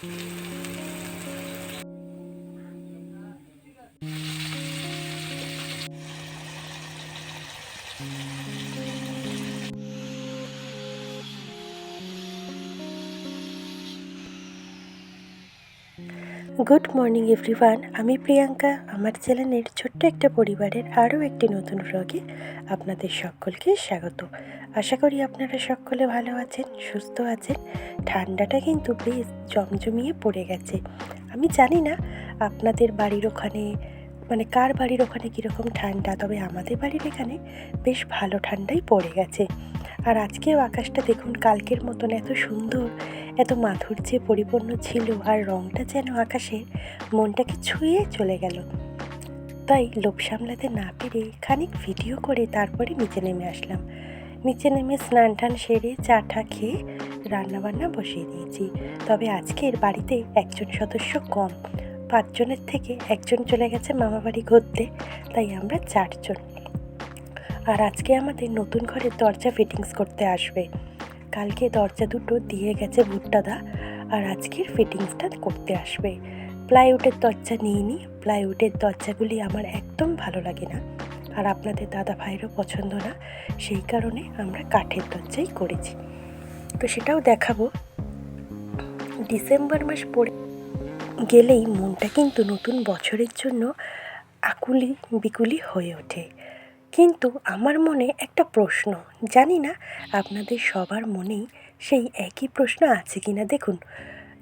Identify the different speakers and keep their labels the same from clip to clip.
Speaker 1: Thank you. Good morning everyone আমি প্রিয়াঙ্কা, আমার চ্যানেলের ছোট্ট একটা পরিবারের আরও একটি নতুন ব্লগে আপনাদের সকলকে স্বাগত। আশা করি আপনারা সকলে ভালো আছেন, সুস্থ আছেন। ঠান্ডাটা কিন্তু বেশ জমজমিয়ে পড়ে গেছে। আমি জানি না আপনাদের বাড়ির ওখানে মানে কার বাড়ির ওখানে কীরকম ঠান্ডা, তবে আমাদের বাড়ির এখানে বেশ ভালো ঠান্ডাই পড়ে গেছে। আর আজকেও আকাশটা দেখুন কালকের মতন এত সুন্দর, এত মাধুর্যে পরিপূর্ণ ছিল আর রংটা যেন আকাশে মনটাকে ছুঁয়ে চলে গেল। তাই লোভ সামলাতে না পেরে খানিক ভিডিও করে তারপরে নিচে নেমে আসলাম। নিচে নেমে স্নান টান সেরে চা টা খেয়ে রান্নাবান্না বসিয়ে দিয়েছি। তবে আজকের বাড়িতে একজন সদস্য কম। পাঁচজনের থেকে একজন চলে গেছে মামাবাড়ি ঘুরতে, তাই আমরা চারজন। আর আজকে আমাদের নতুন ঘরের দরজা ফিটিংস করতে আসবে। কালকে দরজা দুটো দিয়ে গেছে ভুট্টাদা, আর আজকের ফিটিংসটা করতে আসবে। প্লাইউডের দরজা নিয়ে নিই প্লাইউডের দরজাগুলি আমার একদম ভালো লাগে না। আর আপনাদের দাদা ভাইয়েরও পছন্দ না। সেই কারণে আমরা কাঠের দরজাই করেছি। তো সেটাও দেখাবো। ডিসেম্বর মাস পড়ে গেলেই মনটা কিন্তু নতুন বছরের জন্য আকুলি বিকুলি হয়ে ওঠে। কিন্তু আমার মনে একটা প্রশ্ন। জানি না আপনাদের সবার মনেই সেই একই প্রশ্ন আছে কি না দেখুন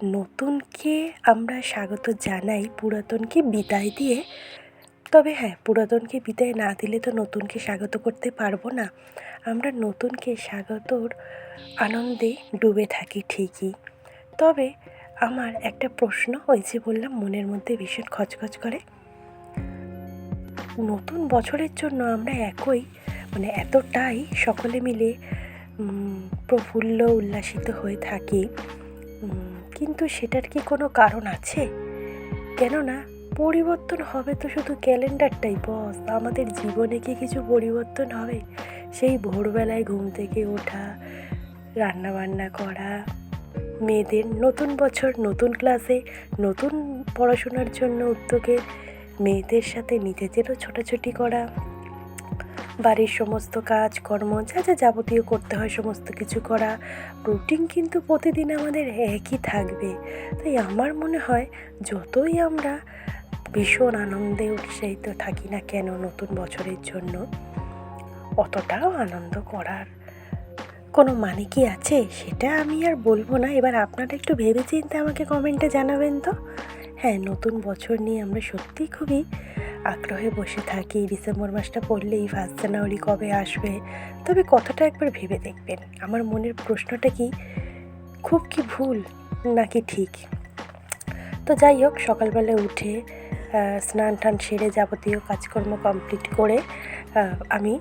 Speaker 1: নতুনকে আমরা স্বাগত জানাই, পুরাতনকে বিদায় দিয়ে? তবে হ্যাঁ পুরাতনকে বিদায় না দিলে তো নতুনকে স্বাগত করতে পারব না। আমরা নতুনকে স্বাগতর আনন্দে ডুবে থাকি ঠিকই। তবে আমার একটা প্রশ্ন ওই যে বললাম, মনের মধ্যে ভীষণ খচখচ করে। নতুন বছরের জন্য আমরা একই মানে এতটাই সকলে মিলে প্রফুল্ল উল্লাসিত হয়ে থাকি। কিন্তু সেটার কি কোনো কারণ আছে? কেননা পরিবর্তন হবে তো শুধু ক্যালেন্ডারটাই, বস। আমাদের জীবনে কি কিছু পরিবর্তন হবে? সেই ভোরবেলায় ঘুম থেকে ওঠা রান্না বান্না করা, মেয়েদের নতুন বছর, নতুন ক্লাসে নতুন পড়াশোনার জন্য উদ্যোগে মেয়েদের সাথে নিজেদেরও ছোটাছুটি করা, বাড়ির সমস্ত কাজ, কর্ম, যা যা যাবতীয় করতে হয় সমস্ত কিছু করা রুটিন কিন্তু প্রতিদিন আমাদের একই থাকবে। তাই আমার মনে হয় যতই আমরা ভীষণ আনন্দে উৎসাহিত থাকি না কেন নতুন বছরের জন্য, অতটাও আনন্দ করার কোনো মানে কি আছে? সেটা আমি আর বলব না। এবার আপনারা একটু ভেবে চিন্তে আমাকে কমেন্টে জানাবেন তো। হ্যাঁ নতুন বছর নিয়ে আমরা সত্যিই খুবই আগ্রহে বসে থাকি। ডিসেম্বর মাসটা পড়লেই ফার্স্ট জানুয়ারি কবে আসবে? তবে কথাটা একবার ভেবে দেখবেন। আমার মনের প্রশ্নটা কি, খুব কি ভুল নাকি ঠিক? তো যাই হোক সকালবেলা উঠে স্নান টান সেরে যাবতীয় কাজকর্ম কমপ্লিট করে আমি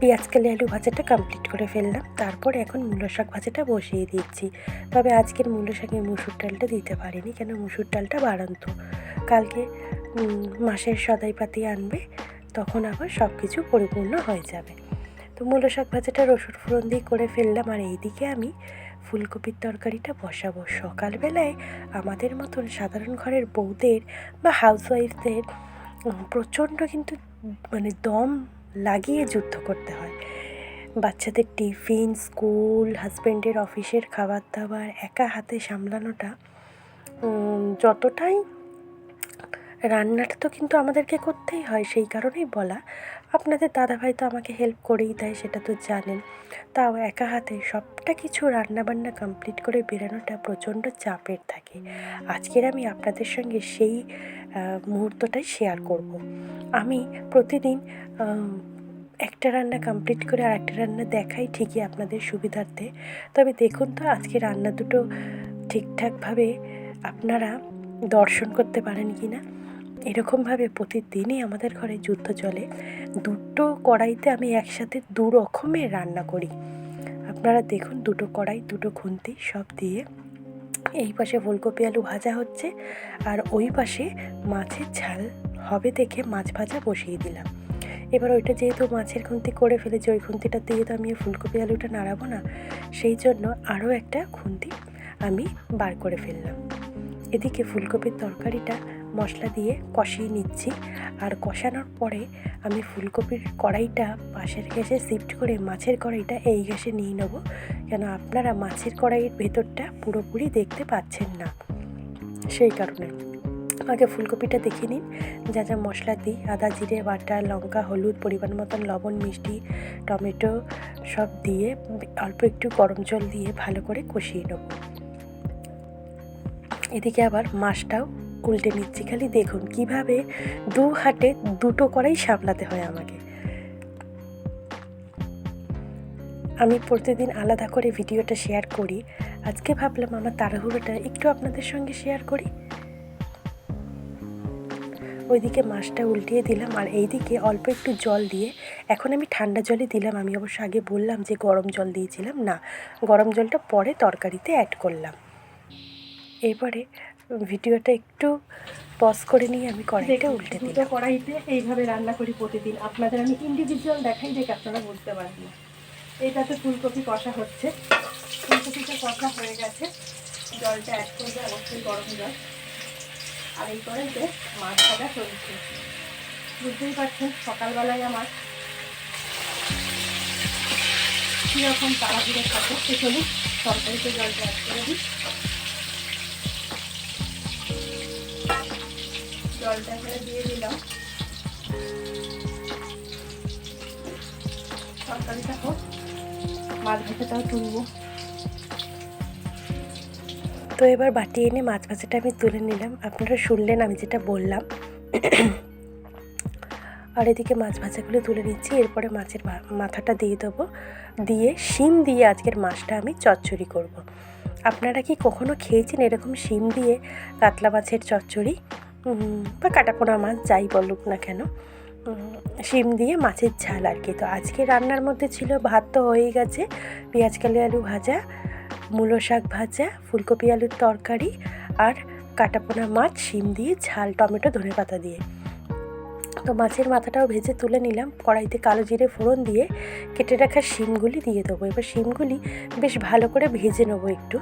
Speaker 1: পেঁয়াজ কালি আলু ভাজাটা কমপ্লিট করে ফেললাম। তারপর এখন মূলো শাক ভাজাটা বসিয়ে দিচ্ছি। তবে আজকের মূলো শাকে মুসুর ডালটা দিতে পারিনি, কেন মুসুর ডালটা বাড়ান্ত। কালকে মাসের সদাই পাতি আনবে, তখন আবার সব কিছু পরিপূর্ণ হয়ে যাবে। তো মূলো শাক ভাজাটা রসুন ফোড়ন দিয়ে করে ফেললাম, আর এইদিকে আমি ফুলকপির তরকারিটা বসাবো। সকালবেলায় আমাদের মতন সাধারণ ঘরের বউদের বা হাউসওয়াইফদের প্রচণ্ড কিন্তু মানে দম লাগিয়ে যুদ্ধ করতে হয়। বাচ্চাদের টিফিন, স্কুল হাজব্যান্ডের অফিসের খাবার দাবার একা হাতে সামলানোটা যতটাই রান্নাটা তো কিন্তু আমাদেরকে করতেই হয়, সেই কারণেই বলা। আপনাদের দাদাভাই তো আমাকে হেল্প করেই দেয়, সেটা তো জানেন। তাও একা হাতে সবটা কিছু রান্নাবান্না কমপ্লিট করে বেরোনোটা প্রচণ্ড চাপের থাকে। আজকের আমি আপনাদের সঙ্গে সেই মুহূর্তটাই শেয়ার করব। আমি প্রতিদিন একটা রান্না কমপ্লিট করে আর একটা রান্না দেখাই ঠিকই আপনাদের সুবিধার্থে। তবে দেখুন তো, আজকে রান্না দুটো ঠিকঠাকভাবে আপনারা দর্শন করতে পারেন কি না এরকমভাবে প্রতিদিনই আমাদের ঘরে যুদ্ধ চলে। দুটো কড়াইতে আমি একসাথে দু রকমের রান্না করি। আপনারা দেখুন দুটো কড়াই, দুটো খুন্তি সব দিয়ে। এই পাশে ফুলকপি আলু ভাজা হচ্ছে আর ওই পাশে মাছের ঝাল হবে দেখে মাছ ভাজা বসিয়ে দিলাম। এবার ওইটা যেহেতু মাছের খুন্তি করে ফেলেছি, ওই খুন্তিটা দিয়ে তো আমি ফুলকপি আলুটা নাড়াবো না, সেই জন্য আরও একটা খুন্তি আমি বার করে ফেললাম। এদিকে ফুলকপির তরকারিটা মশলা দিয়ে কষিয়ে নিচ্ছি। আর কষানোর পরে আমি ফুলকপির কড়াইটা পাশের গ্যাসে শিফট করে মাছের কড়াইটা এই গ্যাসে নিয়ে নেব। কেন আপনারা মাছের কড়াইয়ের ভেতরটা পুরোপুরি দেখতে পাচ্ছেন না। সেই কারণে আগে ফুলকপিটা দেখে নিন। যা যা মশলা দিই আদা, জিরে, বাটা, লঙ্কা, হলুদ, পরিমাণ মতন লবণ, মিষ্টি, টমেটো সব দিয়ে অল্প একটু গরম জল দিয়ে ভালো করে কষিয়ে নেব। এদিকে আবার মাছটাও উল্টে নিচ্ছি। খালি দেখুন কীভাবে দু হাতে দুটো করেই সামলাতে হয় আমাকে। আমি প্রতিদিন আলাদা করে ভিডিওটা শেয়ার করি। আজকে ভাবলাম আমার তাড়াহুড়োটা একটু আপনাদের সঙ্গে শেয়ার করি। ওইদিকে মাছটা উল্টিয়ে দিলাম আর এইদিকে অল্প একটু জল দিয়ে, এখন আমি ঠান্ডা জলই দিলাম। আমি অবশ্য আগে বললাম যে গরম জল দিয়েছিলাম। না, গরম জলটা পরে তরকারিতে অ্যাড করলাম। এরপরে ভিডিওটা একটু পজ করে নিয়ে আমি কড়াইটা উল্টে দিলাম।
Speaker 2: কড়াইতে এইভাবে রান্না করি প্রতিদিন। আপনাদের আমি ইন্ডিভিজুয়াল দেখাই দেখে আপনারা বুঝতে পারবেন এইটাতে ফুলকপি কষা হচ্ছে। ফুলকপিটা কষা হয়ে গেছে। জলটা অ্যাড করবে অবশ্যই গরম জল। আর এই কড়াইতে মাছ ভাজা চলছে। বুঝতেই পারছেন সকালবেলায় আমার কীরকম তাড়াহুড়ো থাকে সে চলুন তরকারিতে জলটা অ্যাড করে দিই। জলটা এখানে দিয়ে দিলাম। মাছ তুলবো।
Speaker 1: তো এবার বাটি এনে মাছ ভাজাটা আমি তুলে নিলাম। আপনারা শুনলেন আমি যেটা বললাম। আর এদিকে মাছ ভাজাগুলো তুলে নিচ্ছি। এরপরে মাছের মাথাটা দিয়ে দেবো। দিয়ে শিম দিয়ে আজকের মাছটা আমি চচ্চড়ি করব। আপনারা কি কখনো খেয়েছেন এরকম শিম দিয়ে কাতলা মাছের চচ্চড়ি? বা কাটাপোনা মাছ যাই বলুক না কেন শিম দিয়ে মাছের ঝাল আর কি। তো আজকে রান্নার মধ্যে ছিল ভাত তো হয়েই গেছে, পেঁয়াজ, কালি, আলু ভাজা, মূলো শাক ভাজা, ফুলকপি, আলুর তরকারি আর কাটাপোনা মাছ, শিম দিয়ে ঝাল, টমেটো, ধনে পাতা দিয়ে। তো মাছের মাথাটাও ভেজে তুলে নিলাম, কড়াইতে কালো জিরে ফোড়ন দিয়ে কেটে রাখা শিমগুলি দিয়ে দেবো। এবার শিমগুলি বেশ ভালো করে ভেজে নেব একটু।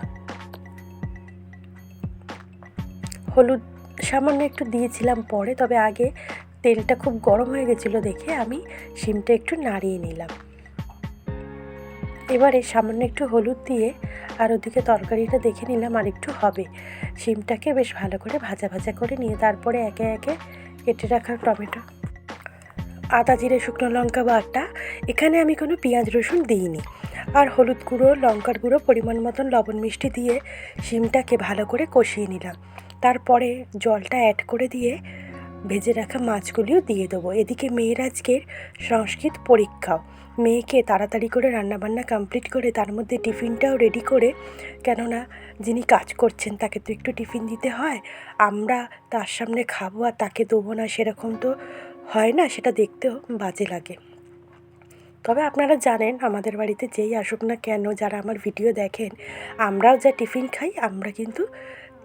Speaker 1: হলুদ সামান্য একটু দিয়েছিলাম পরে, তবে আগে তেলটা খুব গরম হয়ে গেছিল দেখে আমি শিমটা একটু নাড়িয়ে নিলাম। এবারে সামান্য একটু হলুদ দিয়ে আর ওদিকে তরকারিটা দেখে নিলাম আর একটু হবে। শিমটাকে বেশ ভালো করে ভাজা ভাজা করে নিয়ে তারপরে একে একে কেটে রাখা টমেটো, আদা, জিরে, শুকনো লঙ্কা বাটা এখানে আমি কোনো পেঁয়াজ, রসুন দিইনি। আর হলুদ গুঁড়ো, লঙ্কার গুঁড়ো, পরিমাণ মতন লবণ মিষ্টি দিয়ে শিমটাকে ভালো করে কষিয়ে নিলাম। তারপরে জলটা অ্যাড করে দিয়ে ভেজে রাখা মাছগুলিও দিয়ে দেবো। এদিকে মেয়ের আজকের সংস্কৃত পরীক্ষাও। মেয়েকে তাড়াতাড়ি করে রান্নাবান্না কমপ্লিট করে তার মধ্যে টিফিনটাও রেডি করে, কেননা যিনি কাজ করছেন তাকে তো একটু টিফিন দিতে হয়, আমরা তার সামনে খাব আর তাকে দেবো না সেরকম তো হয় না, সেটা দেখতেও বাজে লাগে। তবে আপনারা জানেন, আমাদের বাড়িতে যেই আসুক না কেন যারা আমার ভিডিও দেখেন, আমরাও যা টিফিন খাই, আমরা কিন্তু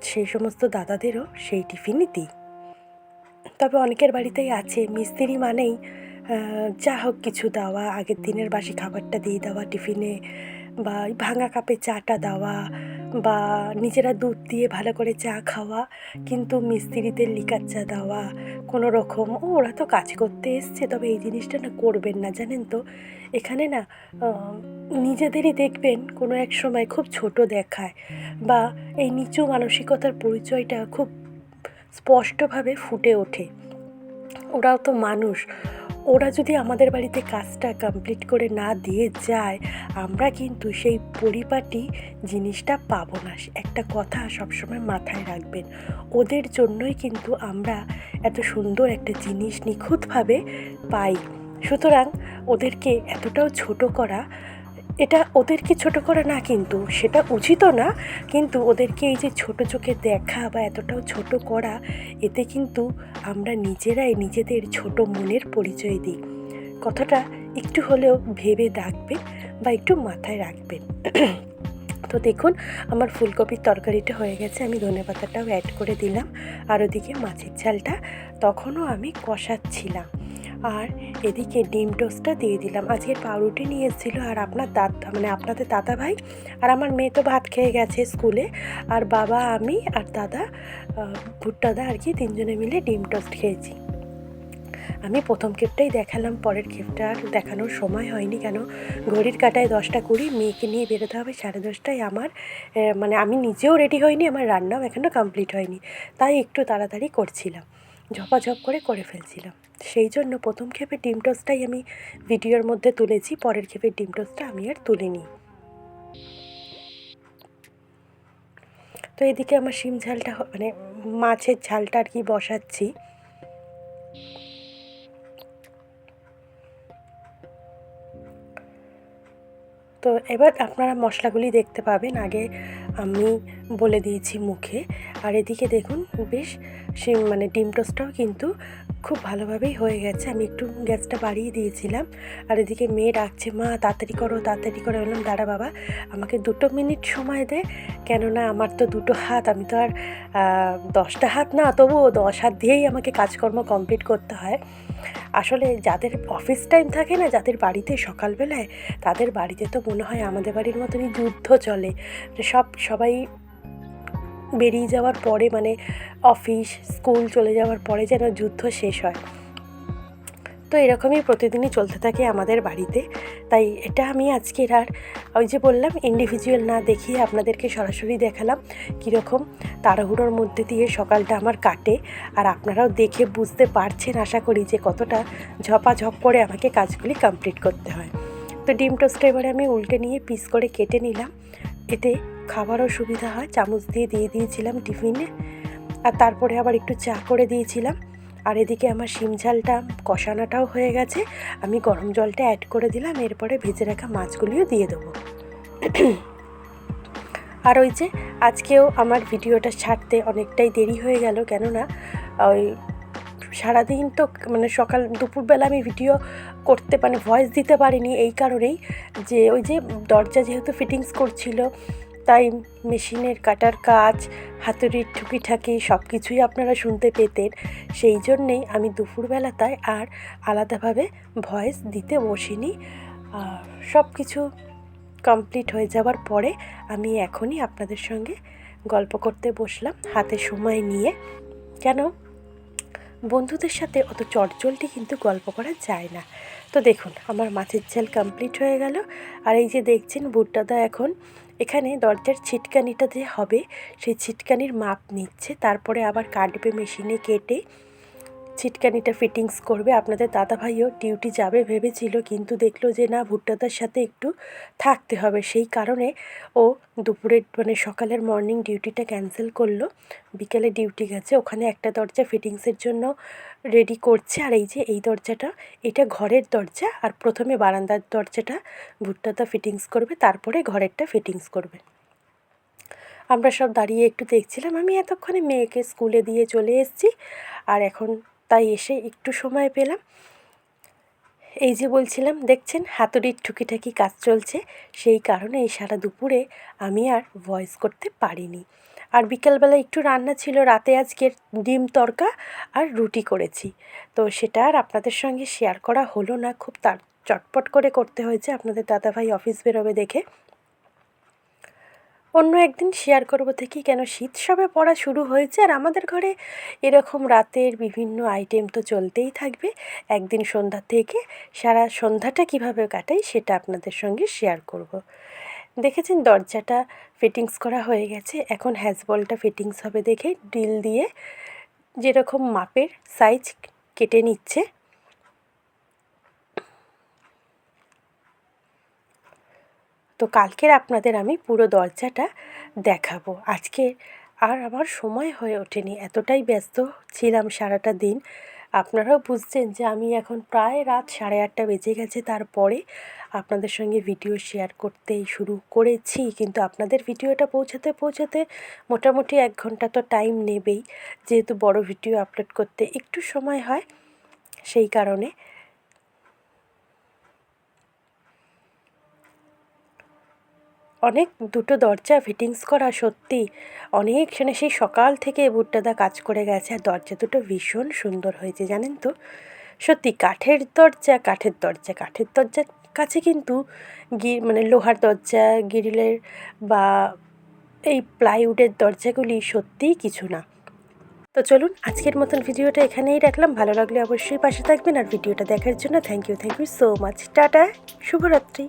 Speaker 1: সেই সমস্ত দাদাদেরও সেই টিফিনই দিই তবে অনেকের বাড়িতেই আছে, মিস্ত্রি মানেই যা হোক কিছু দেওয়া, আগের দিনের বাসি খাবারটা দিয়ে দেওয়া, টিফিনে বা ভাঙা কাপে চাটা দেওয়া বা নিজেরা দুধ দিয়ে ভালো করে চা খাওয়া, কিন্তু মিস্ত্রিদের লিকার চা দেওয়া, কোনো রকম, ও ওরা তো কাজ করতে এসছে, তবে এই জিনিসটা না করবেন না, জানেন তো? এখানে না নিজেদেরই দেখবেন কোনো এক সময় খুব ছোট দেখায়, বা এই নিচু মানসিকতার পরিচয়টা খুব স্পষ্টভাবে ফুটে ওঠে। ওরাও তো মানুষ ওরা যদি আমাদের বাড়িতে কাজটা কমপ্লিট করে না দিয়ে যায়, আমরা কিন্তু সেই পরিপাটি জিনিসটা পাবো না। একটা কথা সবসময় মাথায় রাখবেন, ওদের জন্যই কিন্তু আমরা এত সুন্দর একটা জিনিস নিখুঁতভাবে পাই। সুতরাং ওদেরকে এতটাও ছোট করা এটা ওদেরকে ছোট করা না কিন্তু, সেটা উচিতও না, কিন্তু ওদেরকে এই যে ছোট চোখে দেখা বা এতটাও ছোট করা, এতে কিন্তু আমরা নিজেরাই নিজেদের ছোট মনের পরিচয় দিই। কথাটা একটু হলেও ভেবে দেখবেন বা একটু মাথায় রাখবেন। তো দেখুন, আমার ফুলকপির তরকারিটা হয়ে গেছে, আমি ধনে পাতাটাও অ্যাড করে দিলাম। আর ওদিকে মাছের ঝালটা তখনও আমি কষাচ্ছিলাম। আর এদিকে ডিম টোস্টটা দিয়ে দিলাম। আজকে পাউরুটি নিয়ে এসেছিল আর আপনার দাদা মানে আপনাদের দাদা ভাই আর আমার মেয়ে তো ভাত খেয়ে গেছে স্কুলে। আর বাবা, আমি আর দাদা ভুট্টাদা আর কি তিনজনে মিলে ডিম টোস্ট খেয়েছি। আমি প্রথম ক্ষেপটাই দেখালাম, পরের ক্ষেপটা আর দেখানোর সময় হয়নি কেন? ঘড়ির কাটায় দশটা কুড়ি, মেয়েকে নিয়ে বেরোতে হবে সাড়ে দশটায় আমার মানে আমি নিজেও রেডি হইনি, আমার রান্নাও এখনও কমপ্লিট হয়নি। তাই একটু তাড়াতাড়ি করছিলাম। ঝপাঝপ করে করে ফেলছিলাম। সেই জন্য প্রথম খেপে ডিম টোস্টটাই আমি ভিডিওর মধ্যে তুলেছি, পরের খেপে ডিম টোস্টটা আমি আর তুলিনি। তো এদিকে আমার শিম ঝালটা মানে মাছের ঝালটা আর কি বসাচ্ছি। তো এবার আপনারা মশলাগুলি দেখতে পাবেন। আগে আমি বলে দিয়েছি মুখে। আর এদিকে দেখুন, বেশ সে মানে ডিম টোস্টটাও কিন্তু খুব ভালোভাবেই হয়ে গেছে। আমি একটু গ্যাসটা বাড়িয়ে দিয়েছিলাম। আর এদিকে মেয়ে ডাকছে, মা, তাড়াতাড়ি করো তাড়াতাড়ি করো। বললাম, দাঁড়া বাবা, আমাকে দুটো মিনিট সময় দে। কেননা আমার তো দুটো হাত, আমি তো আর দশটা হাত না, তবুও দশ হাত দিয়েই আমাকে কাজকর্ম কমপ্লিট করতে হয়। আসলে যাদের অফিস টাইম থাকে না, যাদের বাড়িতে সকালবেলায়, তাদের বাড়িতে তো মনে হয় আমাদের বাড়ির মতনই যুদ্ধ চলে। সব, সবাই বেরিয়ে যাওয়ার পরে মানে অফিস স্কুল চলে যাওয়ার পরে যেন যুদ্ধ শেষ হয়। তো এরকমই প্রতিদিনই চলতে থাকে আমাদের বাড়িতে। তাই এটা আমি আজকের আর ওই যে বললাম ইন্ডিভিজুয়াল না দেখিয়ে আপনাদেরকে সরাসরি দেখালাম কীরকম তাড়াহুড়োর মধ্যে দিয়ে সকালটা আমার কাটে। আর আপনারাও দেখে বুঝতে পারছেন আশা করি যে কতটা ঝপাঝপ করে আমাকে কাজগুলি কমপ্লিট করতে হয়। তো ডিম টোস্টটা এবারে আমি উল্টে নিয়ে পিস করে কেটে নিলাম। এতে খাবারও সুবিধা হয়। চামচ দিয়ে দিয়ে দিয়েছিলাম টিফিনে। আর তারপরে আবার একটু চা করে দিয়েছিলাম। আর এদিকে আমার শিম ঝালটা কষানোটাও হয়ে গেছে। আমি গরম জলটা অ্যাড করে দিলাম, এরপরে ভেজে রাখা মাছগুলিও দিয়ে দেবো। আর ওই যে আজকেও আমার ভিডিওটা ছাড়তে অনেকটাই দেরি হয়ে গেল, কেননা ওই সারাদিন তো মানে সকাল দুপুরবেলা আমি ভিডিও করতে মানে ভয়েস দিতে পারিনি, এই কারণেই যে ওই যে দরজা যেহেতু ফিটিংস করছিল তাই মেশিনের কাটার কাজ, হাতুড়ির ঠুকিঠাকি সব কিছুই আপনারা শুনতে পেতেন। সেই জন্যেই আমি দুপুরবেলাটায় আর আলাদাভাবে ভয়েস দিতে বসিনি। সব কিছু কমপ্লিট হয়ে যাওয়ার পরে আমি এখনই আপনাদের সঙ্গে গল্প করতে বসলাম হাতে সময় নিয়ে। কেন? বন্ধুদের সাথে অত চটচলটি কিন্তু গল্প করা যায় না। তো দেখুন, আমার মাছের ঝাল কমপ্লিট হয়ে গেল। আর এই যে দেখছেন বুট্টাদা এখন এখানে দরজার ছিটকানিটা যে হবে সেই ছিটকানির মাপ নিচ্ছে তারপরে আবার কাটবে মেশিনে কেটে ছিটকানিটা ফিটিংস করবে। আপনাদের দাদা দাদাভাইও ডিউটি যাবে, ভেবেছিল, কিন্তু দেখল যে না, ভুট্টাদার সাথে একটু থাকতে হবে। সেই কারণে ও দুপুরের মানে সকালের মর্নিং ডিউটিটা ক্যান্সেল করল। বিকেলে ডিউটি গেছে। ওখানে একটা দরজা ফিটিংসের জন্য রেডি করছে। আর এই যে, এই দরজাটা, এটা ঘরের দরজা। আর প্রথমে বারান্দার দরজাটা ভুট্টাদা ফিটিংস করবে, তারপরে ঘরেরটা ফিটিংস করবে। আমরা সব দাঁড়িয়ে একটু দেখছিলাম। আমি এতক্ষণে মেয়েকে স্কুলে দিয়ে চলে এসেছি। আর এখন তাই এসে একটু সময় পেলাম। এই যে বলছিলাম, দেখছেন, হাতুড়ির টুকিটাকি কাজ চলছে। সেই কারণে এই সারা দুপুরে আমি আর ভয়েস করতে পারিনি। আর বিকালবেলা একটু রান্না ছিল, রাতে আজকের ডিম তরকা আর রুটি করেছি। তো সেটা আর আপনাদের সঙ্গে শেয়ার করা হলো না। খুব তার চটপট করে করতে হয়েছে। আপনাদের দাদাভাই অফিস বেরোবে দেখে অন্য একদিন শেয়ার করব থেকে কেন শীত সবে পড়া শুরু হয়েছে। আর আমাদের ঘরে এরকম রাতের বিভিন্ন আইটেম তো চলতেই থাকবে। একদিন সন্ধ্যা থেকে সারা সন্ধ্যাটা কীভাবে কাটাই সেটা আপনাদের সঙ্গে শেয়ার করব। দেখেছেন দরজাটা ফিটিংস করা হয়ে গেছে। এখন হ্যাজবলটা ফিটিংস হবে দেখে ড্রিল দিয়ে যেরকম মাপের সাইজ কেটে নিচ্ছে। তো কালকের আপনাদের আমি পুরো দরজাটা দেখাবো। আজকে আর আমার সময় হয়ে ওঠেনি, এতটাই ব্যস্ত ছিলাম সারাটা দিন। আপনারাও বুঝছেন যে আমি এখন প্রায় রাত সাড়ে আটটা বেজে গেছে, তারপরে আপনাদের সঙ্গে ভিডিও শেয়ার করতে শুরু করেছি। কিন্তু আপনাদের ভিডিওটা পৌঁছাতে পৌঁছাতে মোটামুটি এক ঘণ্টা তো টাইম নেবেই। যেহেতু বড় ভিডিও আপলোড করতে একটু সময় হয় সেই কারণে অনেক দুটো দরজা ফিটিংস করা সত্যি। অনেক মানে সেই সকাল থেকে বুট্টাদা কাজ করে গেছে। আর দরজা দুটো ভীষণ সুন্দর হয়েছে, জানেন তো? সত্যি, কাঠের দরজা কাঠের দরজা, কাঠের দরজার কাছে কিন্তু গি মানে লোহার দরজা, গ্রিলের বা এই প্লাইউডের দরজাগুলি সত্যিই কিছু না। তো চলুন, আজকের মতন ভিডিওটা এখানেই রাখলাম। ভালো লাগলে অবশ্যই পাশে থাকবেন। আর ভিডিওটা দেখার জন্য thank you thank you so much tata, শুভরাত্রি।